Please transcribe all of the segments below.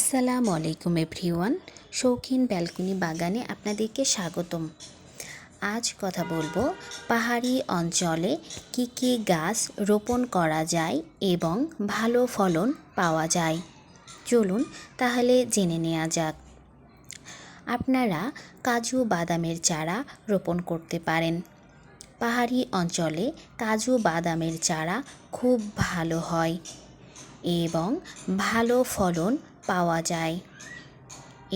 আসসালামু আলাইকুম এভরিওয়ান। শৌখিন ব্যালকনি বাগানে আপনাদেরকে স্বাগতম। আজ কথা বলব পাহাড়ি অঞ্চলে কি কি গাছ রোপণ করা যায় এবং ভালো ফলন পাওয়া যায়। চলুন তাহলে জেনে নেওয়া যাক। আপনারা কাজু বাদামের চারা রোপণ করতে পারেন। পাহাড়ি অঞ্চলে কাজু বাদামের চারা খুব ভালো হয় এবং ভালো ফলন পাওয়া যায়।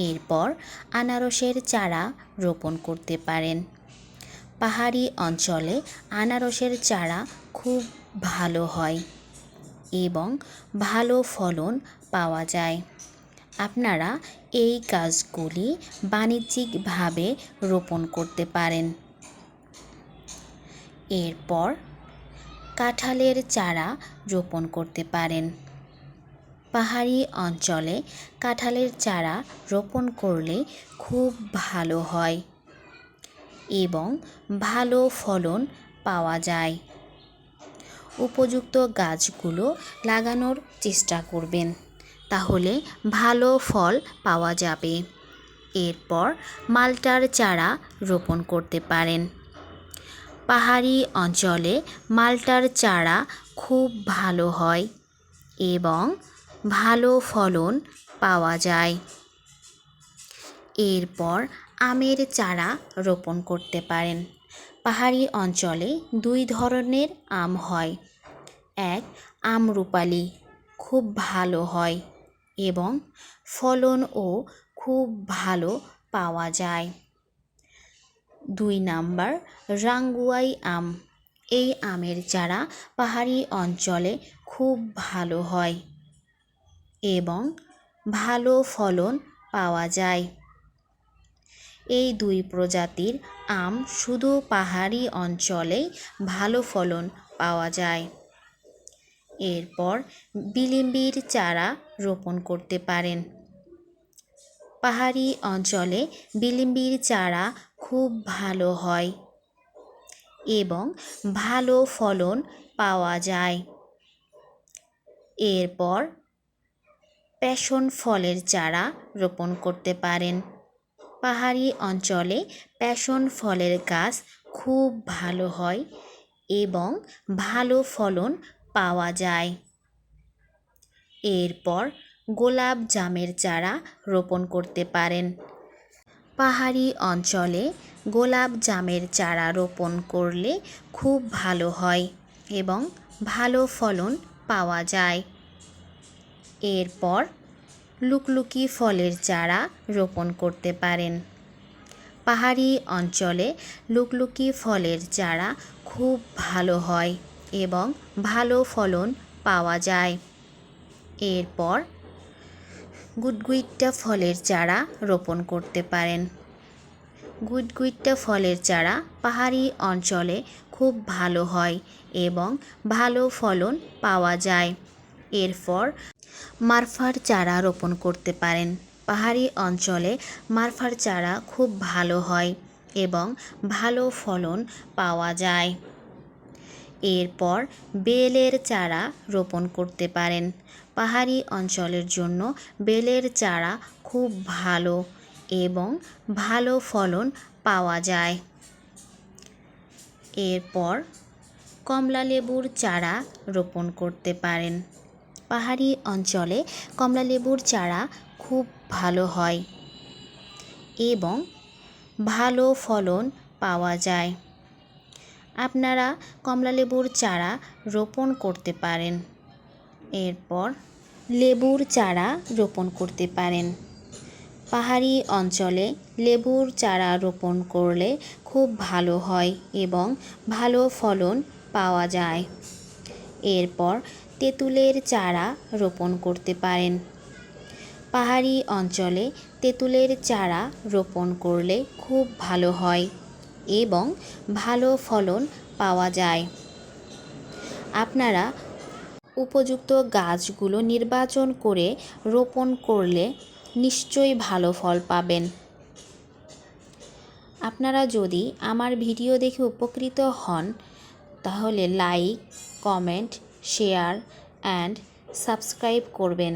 এরপর আনারসের চারা রোপণ করতে পারেন। পাহাড়ি অঞ্চলে আনারসের চারা খুব ভালো হয় এবং ভালো ফলন পাওয়া যায়। আপনারা এই গাছগুলি বাণিজ্যিকভাবে রোপণ করতে পারেন। এরপর কাঁঠালের চারা রোপণ করতে পারেন। পাহাড়ি অঞ্চলে কাঁঠালের চারা রোপণ করলে খুব ভালো হয় এবং ভালো ফলন পাওয়া যায়। উপযুক্ত গাছগুলো লাগানোর চেষ্টা করবেন, তাহলে ভালো ফল পাওয়া যাবে। এরপর মালটার চারা রোপণ করতে পারেন। পাহাড়ি অঞ্চলে মালটার চারা খুব ভালো হয় এবং ভালো ফলন পাওয়া যায়। এরপর আমের চারা রোপণ করতে পারেন। পাহাড়ি অঞ্চলে দুই ধরনের আম হয়। এক আম রূপালি খুব ভালো হয় এবং ফলনও খুব ভালো পাওয়া যায়। দুই নাম্বার রাঙ্গুয়াই আম, এই আমের চারা পাহাড়ি অঞ্চলে খুব ভালো হয়। এবং ভালো ফলন পাওয়া যায়। এই দুই প্রজাতির আম শুধু পাহাড়ি অঞ্চলেই ভালো ফলন পাওয়া যায়। এরপর বিলিম্বির চারা রোপণ করতে পারেন। পাহাড়ি অঞ্চলে বিলিম্বির চারা খুব ভালো হয় এবং ভালো ফলন পাওয়া যায়। এরপর প্যাশন ফলের চারা রোপণ করতে পারেন। পাহাড়ি অঞ্চলে প্যাশন ফলের গাছ খুব ভালো হয় এবং ভালো ফলন পাওয়া যায়। এরপর গোলাপ জামের চারা রোপণ করতে পারেন। পাহাড়ি অঞ্চলে গোলাপ জামের চারা রোপণ করলে খুব ভালো হয় এবং ভালো ফলন পাওয়া যায়। এরপর লুকলুকি ফলের চারা রোপণ করতে পারেন। পাহাড়ি অঞ্চলে লুকলুকি ফলের চারা খুব ভালো হয় এবং ভালো ফলন পাওয়া যায়। এরপর গুটগুইট্টা ফলের চারা রোপণ করতে পারেন। গুটগুইট্টা ফলের চারা পাহাড়ি অঞ্চলে খুব ভালো হয় এবং ভালো ফলন পাওয়া যায়। এরপর মারফার চারা রোপণ করতে পারেন। পাহাড়ি অঞ্চলে মারফার চারা খুব ভালো হয় এবং ভালো ফলন পাওয়া যায়। এরপর বেলের চারা রোপণ করতে পারেন। পাহাড়ি অঞ্চলের জন্য বেলের চারা খুব ভালো এবং ভালো ফলন পাওয়া যায়। এরপর কমলা লেবুর চারা রোপণ করতে পারেন। পাহাড়ি অঞ্চলে কমলালেবুর চারা খুব ভালো হয় এবং ভালো ফলন পাওয়া যায়। আপনারা কমলালেবুর চারা রোপণ করতে পারেন। এরপর লেবুর চারা রোপণ করতে পারেন। পাহাড়ি অঞ্চলে লেবুর চারা রোপণ করলে খুব ভালো হয় এবং ভালো ফলন পাওয়া যায়। এরপর তেঁতুলের চারা রোপণ করতে পারেন। পাহাড়ি অঞ্চলে তেঁতুলের চারা রোপণ করলে খুব ভালো হয় এবং ভালো ফলন পাওয়া যায়। আপনারা উপযুক্ত গাছগুলো নির্বাচন করে রোপণ করলে নিশ্চয়ই ভালো ফল পাবেন। আপনারা যদি আমার ভিডিও দেখে উপকৃত হন তাহলে like comment share and subscribe করবেন।